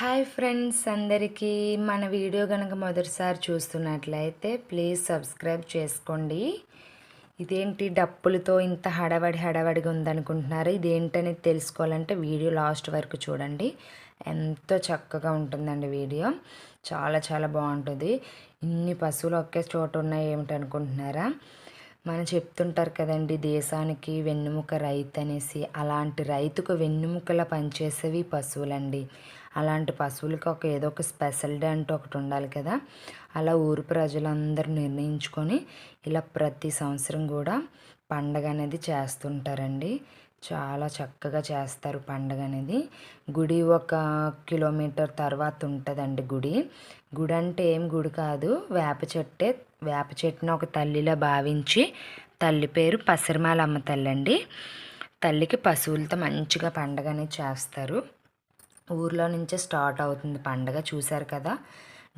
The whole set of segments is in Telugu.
హాయ్ ఫ్రెండ్స్ అందరికీ మన వీడియో కనుక మొదటిసారి చూస్తున్నట్లయితే ప్లీజ్ సబ్స్క్రైబ్ చేసుకోండి. ఇదేంటి డప్పులతో ఇంత హడవడి హడవడిగా ఉందనుకుంటున్నారు? ఇదేంటనేది తెలుసుకోవాలంటే వీడియో లాస్ట్ వరకు చూడండి. ఎంతో చక్కగా ఉంటుందండి వీడియో. చాలా చాలా బాగుంటుంది. ఇన్ని పశువులు ఒకే చోట ఉన్నాయి ఏమిటనుకుంటున్నారా? మనం చెప్తుంటారు కదండి దేశానికి వెన్నుముక రైతు అనేసి అలాంటి రైతుకు వెన్నుముకలా పనిచేసేవి పశువులండి. అలాంటి పశువులకి ఒక ఏదో ఒక స్పెషల్ డే అంటూ ఒకటి ఉండాలి కదా. అలా ఊరు ప్రజలందరూ నిర్ణయించుకొని ఇలా ప్రతి సంవత్సరం కూడా పండగ అనేది చేస్తుంటారండి. చాలా చక్కగా చేస్తారు పండగ అనేది. గుడి ఒక కిలోమీటర్ తర్వాత ఉంటుందండి గుడి. గుడి అంటే ఏం గుడి కాదు. వేప చెట్టే వేప చెట్టును ఒక తల్లిలా భావించి తల్లి పేరు పసరిమాలమ్మ తల్లి అండి తల్లికి పశువులతో మంచిగా పండగ అనేది చేస్తారు. ఊర్లో నుంచే స్టార్ట్ అవుతుంది పండగ చూశారు కదా?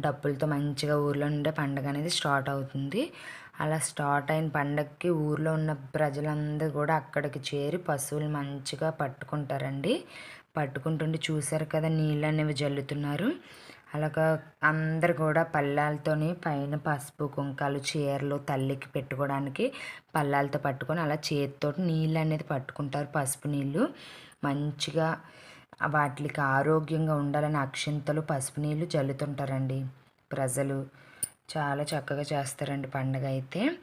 డబ్బులతో మంచిగా ఊర్లో నుండే పండగ అనేది స్టార్ట్ అవుతుంది. అలా స్టార్ట్ అయిన పండగకి ఊర్లో ఉన్న ప్రజలందరూ కూడా అక్కడికి చేరి పశువులు మంచిగా పట్టుకుంటారండి. పట్టుకుంటుండి చూశారు కదా నీళ్ళు అనేవి జల్లుతున్నారు. అలాగా అందరు కూడా పల్లాలతోని పైన పసుపు కుంకాలు చీరలు తల్లికి పెట్టుకోవడానికి పళ్ళాలతో పట్టుకొని అలా చేతితో నీళ్ళు అనేది పట్టుకుంటారు పసుపు నీళ్ళు. మంచిగా వాటికి ఆరోగ్యంగా ఉండాలని అక్షింతలు పసుపు నీళ్ళు చల్లుతుంటారండి. ప్రజలు చాలా చక్కగా చేస్తారండి పండగ అయితే.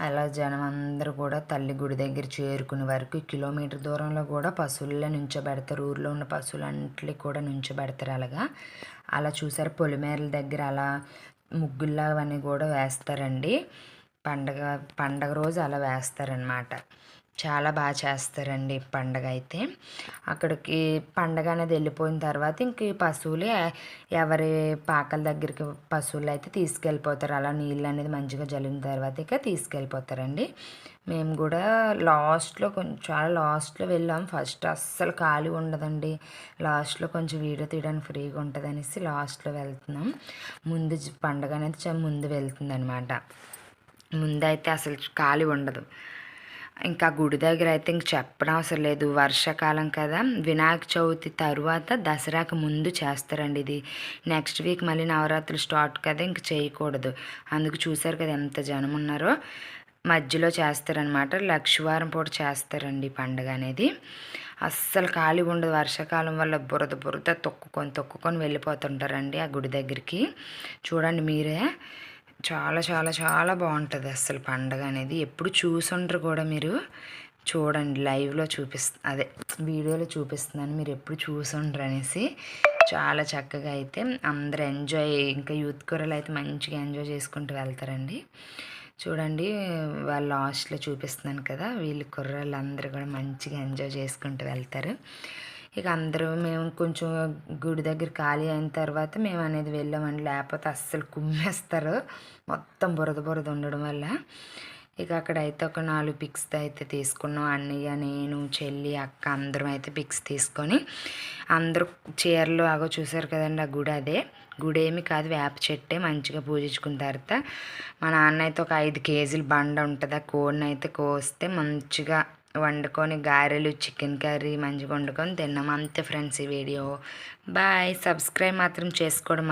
అలా జనం అందరూ కూడా తల్లి గుడి దగ్గర చేరుకునే వరకు కిలోమీటర్ దూరంలో కూడా పశువుల్లో నుంచోబెడతారు. ఊర్లో ఉన్న పశువులంటి కూడా నుంచోబెడతారు అలాగా. అలా చూసారు? పొలిమేరల దగ్గర అలా ముగ్గుల్లా అవన్నీ కూడా వేస్తారండి. పండగ పండగ రోజు అలా వేస్తారనమాట చాలా బాగా చేస్తారండి పండగ అయితే అక్కడికి పండగ అనేది వెళ్ళిపోయిన తర్వాత ఇంక పశువులే ఎవరి పాకల దగ్గరికి పశువులు అయితే తీసుకెళ్ళిపోతారు. అలా నీళ్ళు అనేది మంచిగా జల్లిన తర్వాత ఇక తీసుకెళ్ళిపోతారండి. మేము కూడా లాస్ట్లో కొంచెం చాలా లాస్ట్లో వెళ్ళాం. ఫస్ట్ అస్సలు ఖాళీ ఉండదండి. లాస్ట్లో కొంచెం వీడియో తీయడానికి ఫ్రీగా ఉంటుంది అనేసి లాస్ట్లో వెళ్తున్నాం. ముందు పండగ అనేది చాలా ముందు వెళ్తుంది అనమాట ముందైతే అసలు ఖాళీ ఉండదు. ఇంకా గుడి దగ్గర అయితే ఇంక చెప్పడం అవసరం లేదు. వర్షాకాలం కదా. వినాయక చవితి తరువాత దసరాకి ముందు చేస్తారండి ఇది. నెక్స్ట్ వీక్ మళ్ళీ నవరాత్రులు స్టార్ట్ కదా ఇంక చేయకూడదు. అందుకు చూసారు కదా ఎంత జనం ఉన్నారో. మధ్యలో చేస్తారనమాట లక్షవారం పూట చేస్తారండి పండుగ అనేది. అస్సలు ఖాళీ ఉండదు. వర్షాకాలం వల్ల బురద బురద తొక్కుకొని తొక్కుకొని వెళ్ళిపోతుంటారండి ఆ గుడి దగ్గరికి. చూడండి మీరే. చాలా చాలా చాలా బాగుంటుంది అసలు పండగ అనేది. ఎప్పుడు చూసుండ్రు కూడా మీరు. చూడండి లైవ్లో చూపిస్త అదే వీడియోలో చూపిస్తున్నాను. మీరు ఎప్పుడు చూసుండ్రు అనేసి. చాలా చక్కగా అయితే అందరు ఎంజాయ్ ఇంకా యూత్ కూరలు అయితే మంచిగా ఎంజాయ్ చేసుకుంటూ వెళ్తారండి. చూడండి వాళ్ళ లాస్ట్లో చూపిస్తున్నాను కదా వీళ్ళు కుర్రాళ్ళు అందరూ కూడా మంచిగా ఎంజాయ్ చేసుకుంటూ వెళ్తారు. ఇక అందరూ మేము కొంచెం గుడి దగ్గర ఖాళీ అయిన తర్వాత మేము అనేది వెళ్ళామండి. లేకపోతే అస్సలు కుమ్మేస్తారు. మొత్తం బురద బురద ఉండడం వల్ల. ఇక అక్కడ అయితే ఒక నాలుగు పిక్స్ అయితే తీసుకున్నాం. అన్నయ్య నేను చెల్లి అక్క అందరం అయితే పిక్స్ తీసుకొని అందరూ చీరలు అగో చూసారు కదండి ఆ గుడి అదే. గుడి ఏమి కాదు వేప చెట్టే మంచిగా పూజించుకున్న తర్వాత మా నాన్న అయితే ఒక ఐదు కేజీలు బండ ఉంటుంది. ఆ కోడిని అయితే కోస్తే మంచిగా వండుకొని గారెలు చికెన్ కర్రీ మంచిగా వండుకొని తిన్నాం. అంతే ఫ్రెండ్స్ ఈ వీడియో. బాయ్. సబ్స్క్రైబ్ మాత్రం చేసుకోవడం